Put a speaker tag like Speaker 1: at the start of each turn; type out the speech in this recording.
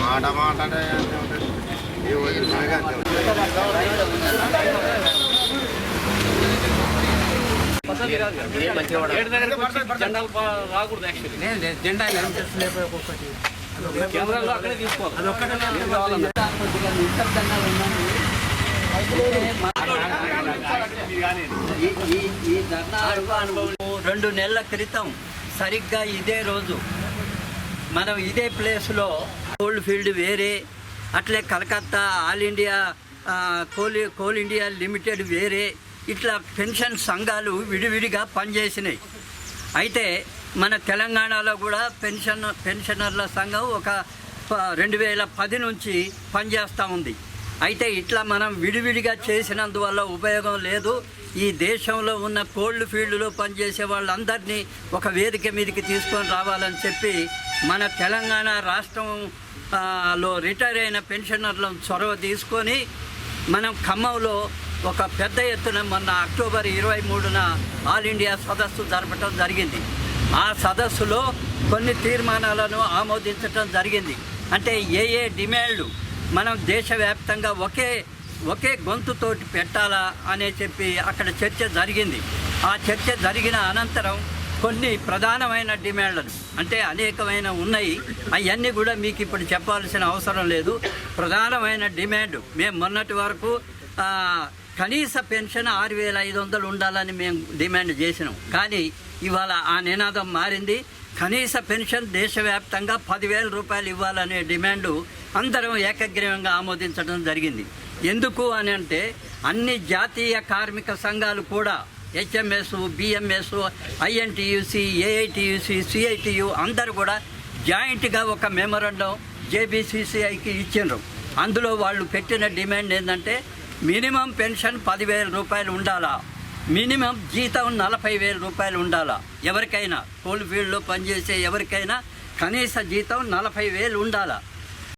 Speaker 1: మాట మాట
Speaker 2: రాకూడదు యాక్చువల్లీ
Speaker 3: జెండా ఒక్కొక్కటి
Speaker 2: కెమెరాలో అక్కడే తీసుకోవాలి
Speaker 4: నిశ్శబ్దంగా ఈ- రెండు నెలల క్రితం సరిగ్గా ఇదే రోజు. మనం ఇదే ప్లేస్లో కోల్డ్ ఫీల్డ్ వేరే అట్లే Calcutta all India coal coal India limited వేరే ఇట్లా పెన్షన్ సంఘాలు విడివిడిగా పనిచేసినాయి. అయితే మన తెలంగాణలో కూడా పెన్షన్ పెన్షనర్ల సంఘం ఒక రెండు వేల పది నుంచి పనిచేస్తూ ఉంది. అయితే ఇట్లా మనం విడివిడిగా చేసినందువల్ల ఉపయోగం లేదు. ఈ దేశంలో ఉన్న కోల్డ్ ఫీల్డ్లో పనిచేసే వాళ్ళందరినీ ఒక వేదిక మీదకి తీసుకొని రావాలని చెప్పి మన తెలంగాణ రాష్ట్రం లో రిటైర్ అయిన పెన్షనర్లను చొరవ తీసుకొని మనం ఖమ్మంలో ఒక పెద్ద ఎత్తున మొన్న అక్టోబర్ ఇరవై మూడున ఆల్ ఇండియా సదస్సు జరపటం జరిగింది. ఆ సదస్సులో కొన్ని తీర్మానాలను ఆమోదించడం జరిగింది. అంటే ఏ ఏ డిమాండ్లు మనం దేశవ్యాప్తంగా ఒకే ఒకే గొంతుతోటి పెట్టాలా అనే చెప్పి అక్కడ చర్చ జరిగింది. ఆ చర్చ జరిగిన అనంతరం కొన్ని ప్రధానమైన డిమాండ్లు అంటే అనేకమైన ఉన్నాయి. అవన్నీ కూడా మీకు ఇప్పుడు చెప్పాల్సిన అవసరం లేదు. ప్రధానమైన డిమాండ్ మేము మొన్నటి వరకు కనీస పెన్షన్ ఆరు వేల ఐదు వందలు ఉండాలని మేము డిమాండ్ చేసినాం. కానీ ఇవాళ ఆ నినాదం మారింది. కనీస పెన్షన్ దేశవ్యాప్తంగా పదివేల రూపాయలు ఇవ్వాలనే డిమాండు అందరం ఏకగ్రీవంగా ఆమోదించడం జరిగింది. ఎందుకు అని అంటే అన్ని జాతీయ కార్మిక సంఘాలు కూడా HMS BMS INTUC AITUC CITU అందరు కూడా జాయింట్గా ఒక మెమరండం జేబీసీసీఐకి ఇచ్చిండ్రు. అందులో వాళ్ళు పెట్టిన డిమాండ్ ఏంటంటే మినిమం పెన్షన్ పదివేల రూపాయలు ఉండాలా? మినిమం జీతం నలభై వేల రూపాయలు ఉండాలా? ఎవరికైనా కోల్ ఫీల్డ్లో పనిచేసే ఎవరికైనా కనీస జీతం నలభై వేలు ఉండాలా?